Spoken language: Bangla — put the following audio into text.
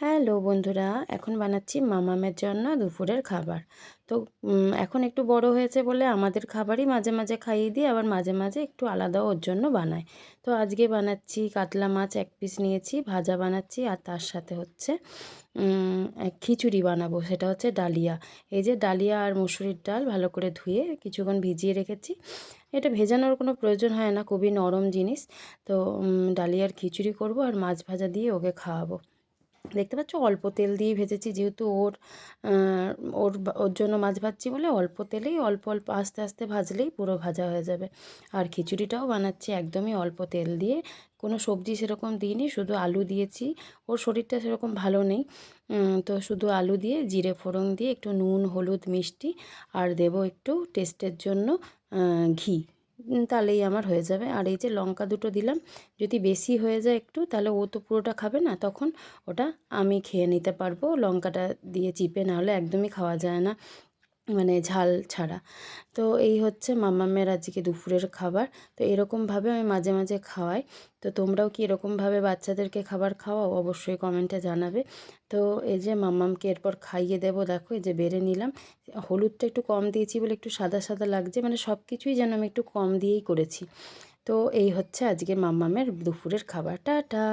হ্যালো বন্ধুরা, এখন বানাচ্ছি মামামের জন্য দুপুরের খাবার। তো এখন একটু বড় হয়েছে বলে আমাদের খাবারই মাঝে মাঝে খাইয়ে দিই, আবার মাঝে মাঝে একটু আলাদা ওর জন্য বানাই। তো আজকে বানাচ্ছি কাতলা মাছ এক পিস নিয়েছি, ভাজা বানাচ্ছি আর তার সাথে হচ্ছে খিচুড়ি বানাবো, সেটা হচ্ছে ডালিয়া। এই যে ডালিয়া আর মুসুরির ডাল ভালো করে ধুয়ে কিছুক্ষণ ভিজিয়ে রেখেছি। এটা ভেজানোর কোনো প্রয়োজন হয় না, খুবই নরম জিনিস। তো ডালিয়ার খিচুড়ি করব আর মাছ ভাজা দিয়ে ওকে খাওয়াবো। দেখতে পাচ্ছ? অল্প তেল দিয়ে ভেজেছি যেহেতু ওর ওর ওর জন্য মাছ ভাজছি বলে অল্প তেলেই অল্প অল্প আস্তে আস্তে ভাজলেই পুরো ভাজা হয়ে যাবে। আর খিচুড়িটাও বানাচ্ছি একদমই অল্প তেল দিয়ে। কোনো সবজি সেরকম দিইনি, শুধু আলু দিয়েছি। ওর শরীরটা সেরকম ভালো নেই। তো শুধু আলু দিয়ে, জিরে ফোড়ন দিয়ে, একটু নুন, হলুদ, মিষ্টি আর দেব একটু টেস্টের জন্য ঘি। তাহলেই আমার হয়ে যাবে। আর এই যে লঙ্কা দুটো দিলাম, যদি বেশি হয়ে যায় একটু, তাহলে ও তো পুরোটা খাবে না, তখন ওটা আমি খেয়ে নিতে পারব। লঙ্কাটা দিয়ে চিপে নাহলে একদমই খাওয়া যায় না। মানে ঝাল ছাড়া। তো এই হচ্ছে মাম্মামের আজকে দুপুরের খাবার। তো এরকমভাবে আমি মাঝে মাঝে খাওয়াই। তো তোমরাও কি এরকমভাবে বাচ্চাদেরকে খাবার খাওয়াও? অবশ্যই কমেন্টে জানাবে। তো এই যে মাম্মামকে এরপর খাইয়ে দেবো, দেখো এই যে বেড়ে নিলাম। হলুদটা একটু কম দিয়েছি বলে একটু সাদা সাদা লাগছে। মানে সব কিছুই যেন আমি একটু কম দিয়েই করেছি। তো এই হচ্ছে আজকে মাম্মামের দুপুরের খাবার। টাটা!